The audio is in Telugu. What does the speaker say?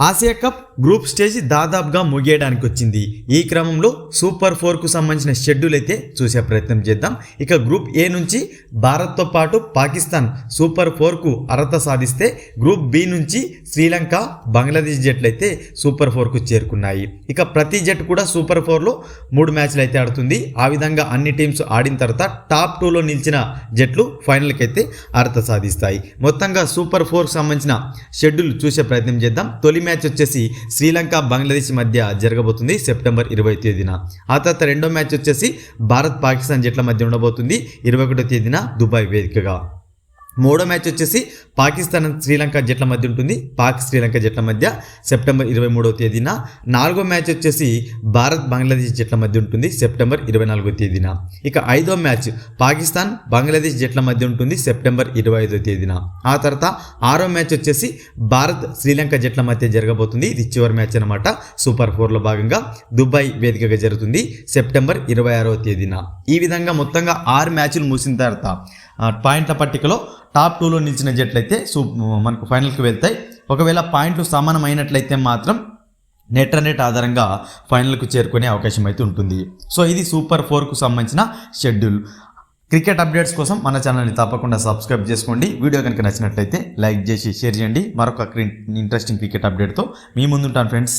ఆసియా కప్ గ్రూప్ స్టేజ్ దాదాపుగా ముగియడానికి వచ్చింది ఈ క్రమంలో సూపర్ ఫోర్కు సంబంధించిన షెడ్యూల్ అయితే చూసే ప్రయత్నం చేద్దాం. ఇక గ్రూప్ ఏ నుంచి భారత్తో పాటు పాకిస్తాన్ సూపర్ ఫోర్కు అర్హత సాధిస్తే గ్రూప్ బి నుంచి శ్రీలంక బంగ్లాదేశ్ జట్లు అయితే సూపర్ ఫోర్కు చేరుకున్నాయి. ఇక ప్రతి జట్టు కూడా సూపర్ ఫోర్లో మూడు మ్యాచ్లు అయితే ఆడుతుంది. ఆ విధంగా అన్ని టీమ్స్ ఆడిన తర్వాత టాప్ టూలో నిలిచిన జట్లు ఫైనల్కి అయితే అర్హత సాధిస్తాయి. మొత్తంగా సూపర్ ఫోర్కు సంబంధించిన షెడ్యూల్ చూసే ప్రయత్నం చేద్దాం. తొలి మ్యాచ్ వచ్చేసి శ్రీలంక బంగ్లాదేశ్ మధ్య జరగబోతుంది సెప్టెంబర్ ఇరవై తేదీన. ఆ తర్వాత రెండో మ్యాచ్ వచ్చేసి భారత్ పాకిస్తాన్ జట్ల మధ్య ఉండబోతుంది ఇరవై ఒకటో తేదీన దుబాయ్ వేదికగా. మూడో మ్యాచ్ వచ్చేసి పాకిస్తాన్ శ్రీలంక జట్ల మధ్య ఉంటుంది. పాక్ శ్రీలంక జట్ల మధ్య సెప్టెంబర్ ఇరవై మూడవ తేదీన. నాలుగో మ్యాచ్ వచ్చేసి భారత్ బంగ్లాదేశ్ జట్ల మధ్య ఉంటుంది సెప్టెంబర్ ఇరవై నాలుగో తేదీన. ఇక ఐదో మ్యాచ్ పాకిస్తాన్ బంగ్లాదేశ్ జట్ల మధ్య ఉంటుంది సెప్టెంబర్ ఇరవై ఐదో తేదీన. ఆ తర్వాత ఆరో మ్యాచ్ వచ్చేసి భారత్ శ్రీలంక జట్ల మధ్య జరగబోతుంది. ఇది చివరి మ్యాచ్ అనమాట సూపర్ ఫోర్లో భాగంగా దుబాయ్ వేదికగా జరుగుతుంది సెప్టెంబర్ ఇరవై ఆరవ తేదీన. ఈ విధంగా మొత్తంగా ఆరు మ్యాచ్లు ముగిసిన తర్వాత పాయింట్ల పట్టికలో టాప్ టూలో నిలిచిన జట్లయితే సూ మనకు ఫైనల్కి వెళ్తాయి. ఒకవేళ పాయింట్లు సమానమైనట్లయితే మాత్రం నెట్ నెట్ ఆధారంగా ఫైనల్కు చేరుకునే అవకాశం అయితే ఉంటుంది. సో ఇది సూపర్ ఫోర్కు సంబంధించిన షెడ్యూల్. క్రికెట్ అప్డేట్స్ కోసం మన ఛానల్ని తప్పకుండా సబ్స్క్రైబ్ చేసుకోండి. వీడియో కనుక నచ్చినట్లయితే లైక్ చేసి షేర్ చేయండి. మరొక ఇంట్రెస్టింగ్ క్రికెట్ అప్డేట్తో మీ ముందుంటాను ఫ్రెండ్స్.